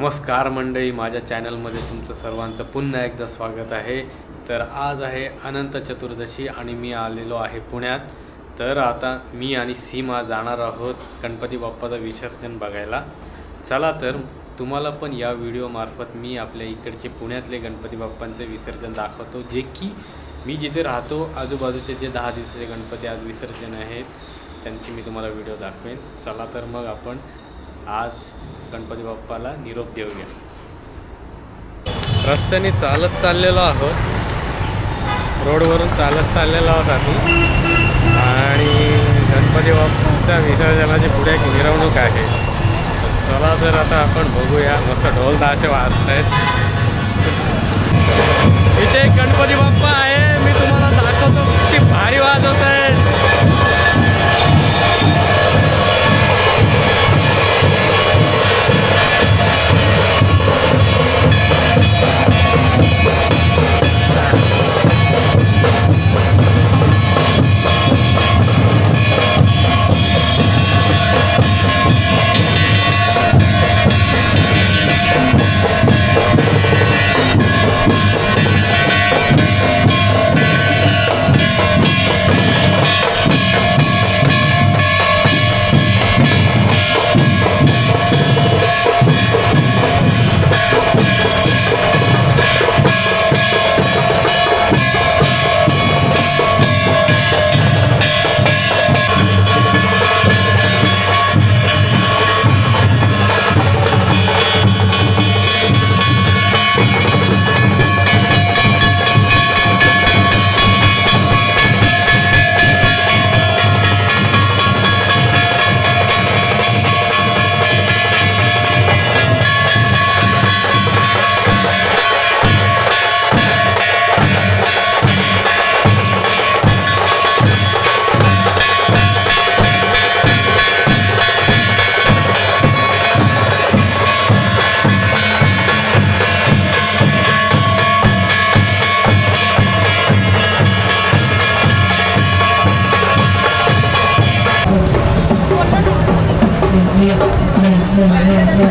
नमस्कार मंडळी माझ्या चॅनलमध्ये तुमचं सर्वांचं पुन्हा एकदा स्वागत आहे. तर आज आहे अनंत चतुर्दशी आणि मी आलेलो आहे पुण्यात. तर आता मी आणि सीमा जाणार आहोत गणपती बाप्पाचं विसर्जन बघायला. चला तर तुम्हाला पण या व्हिडिओमार्फत मी आपल्या इकडचे पुण्यातले गणपती बाप्पांचे विसर्जन दाखवतो जे की मी जिथे राहतो आजूबाजूचे जे दहा दिवसाचे गणपती आज विसर्जन आहेत त्यांची मी तुम्हाला व्हिडिओ दाखवेन. चला तर मग आपण आज गणपती बाप्पाला निरोप देऊया रस्त्याने चालत चाललेलो आहोत. रोडवरून चालत चाललेलो आहोत आम्ही. आणि गणपती बाप्पाच्या विसर्जनाची पुढे एक मिरवणूक आहे. चला तर आता आपण बघूया. मस्त ढोल ताशे वाजत आहेत इथे गणपती बाप्पा आहे. इकडे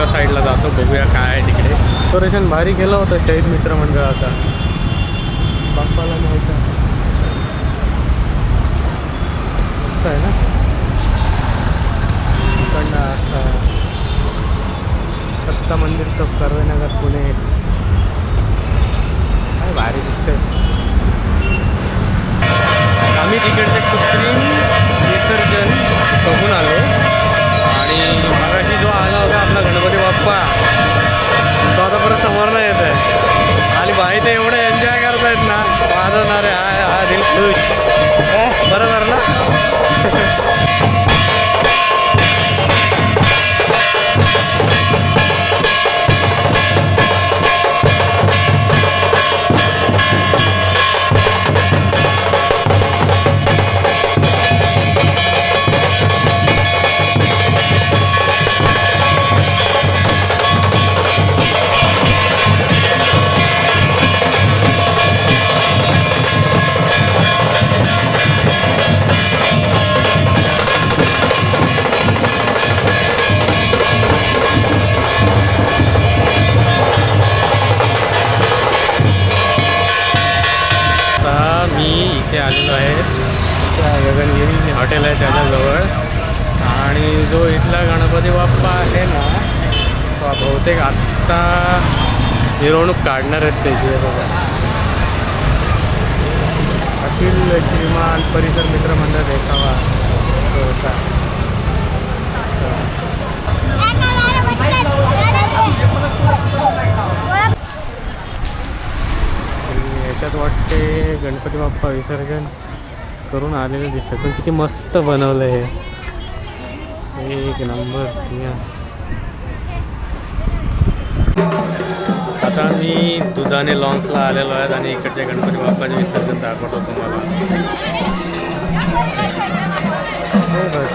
दुसऱ्या साईडला जातो बघूया काय आहे तिकडे. डेकोरेशन भारी केलं होतं शहीद मित्र मंडळाचा बाप्पाला माहिती मस्त आहे ना? इकडनं असं मंदिर चौक कर्वेनगर पुणे. काय भारी दिसतंय. आम्ही तिकडचे कृत्रिम विसर्जन बघून आलो. आणि मगाशी जो आला होता वाजवणारे हा हा दिल खुश इथे आलेलो आहे. त्या गगनगिरी हॉटेल आहे त्याच्याजवळ. आणि जो इथला गणपती बाप्पा आहे ना तो बहुतेक आत्ता मिरवणूक काढणार आहेत त्याची बघा. अखिल श्रीमान परिसर मित्र मंडळ देखावा. होता गणपती बाप्पा विसर्जन करून आलेलं दिसतं पण किती मस्त बनवलं हे. एक नंबर आता मी दुधाने लॉन्सला आलेलो आहे आणि इकडच्या गणपती बाप्पाचे विसर्जन दाखवतो तुम्हाला. हे बघ.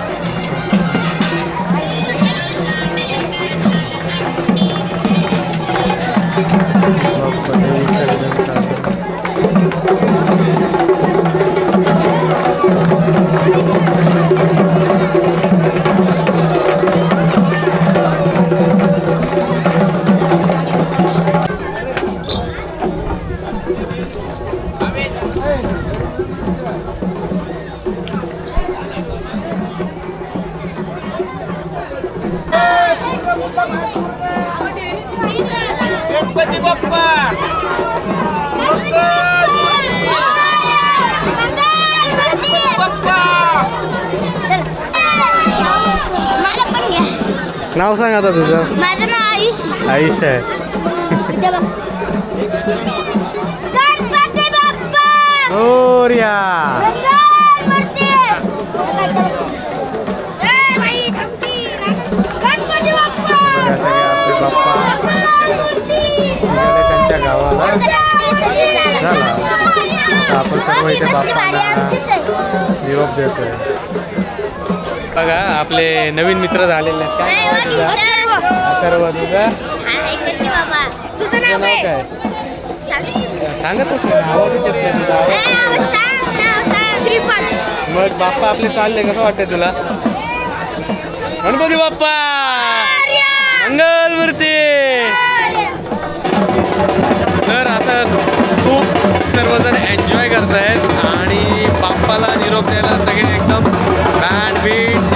गणपती बाप्पा नाव सांग आता तुझं. माझं नाव आयुष आयुष्य आहे. इथे बघा सगळे आपले बाप्पा त्यांच्या गावाला झाला आपण सर्व इथे बाप्पांना निरोप देतोय बघा आपले नवीन मित्र झालेले आहेत काय तुझं अथर्व तुझं नाव काय? काय? सांग. सांगतच नाही आवाजच येत नाही तुझा ए, आवाज नाव सांग, नाव सांग. श्रीपाद. मग बाप्पा आपले चालले कसं वाटतंय तुला? गणपती बाप्पा! मंगलमूर्ती तर असं खूप सर्वजण एन्जॉय करतायत आणि बाप्पाला निरोप द्यायला सगळे एकदम बँड बीट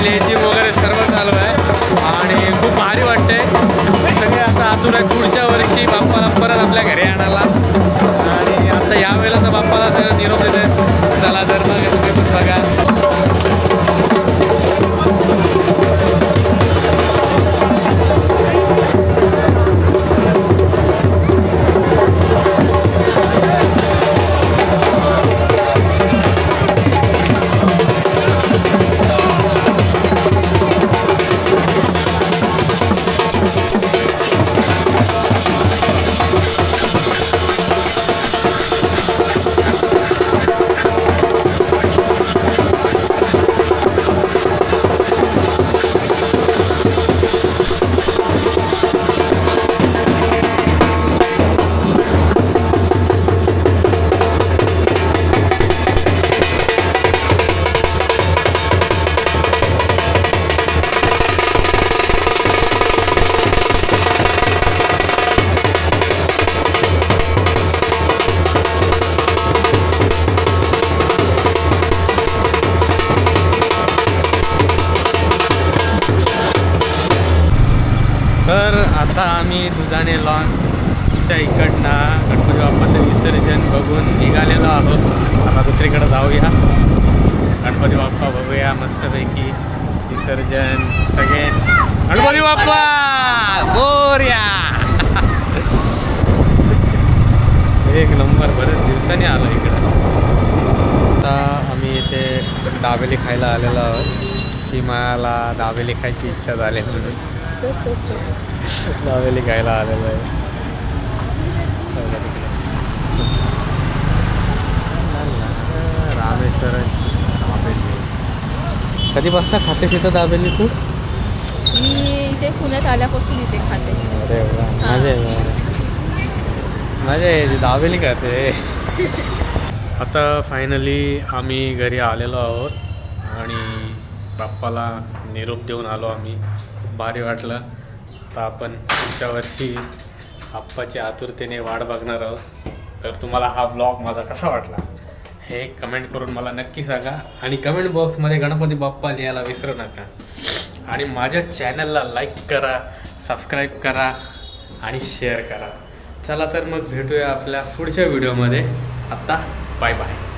तर आता आम्ही दुधाने लॉन्सच्या इकडनं गणपती बाप्पाचं विसर्जन बघून निघालेलो आहोत. आता दुसरीकडे जाऊया. गणपती बाप्पा बघूया मस्तपैकी विसर्जन सगळे. गणपती बाप्पा बोर्या एक नंबर बरेच दिवसांनी आलो इकडं. आता आम्ही इथे दाबेली खायला आलेलो आहोत. सीमाला दाबेली खायची इच्छा झाली म्हणून. दाबेली खायला आलेलो आहे. रामेश्वर दाबेली. कधीपासून खाते तिथं दाबेली तू? मी इथे पुण्यात आल्यापासून इथे खाते. अरे वा मजा आहे मजा आहे दाबेली खाते आता फायनली आम्ही घरी आलेलो आहोत आणि बाप्पाला निरोप देऊन आलो आम्ही. भारी वाटलं. आता आपण पुढच्या वर्षी आप्पाच्या आतुरतेने वाट बघणार आहोत. तर तुम्हाला हा ब्लॉग माझा कसा वाटला? हे कमेंट करून मला नक्की सांगा. आणि कमेंट बॉक्समध्ये गणपती बाप्पा लिहायला विसरू नका. आणि माझ्या चॅनलला लाईक करा सबस्क्राईब करा आणि शेअर करा. चला तर मग भेटूया आपल्या पुढच्या व्हिडिओमध्ये आत्ता बाय बाय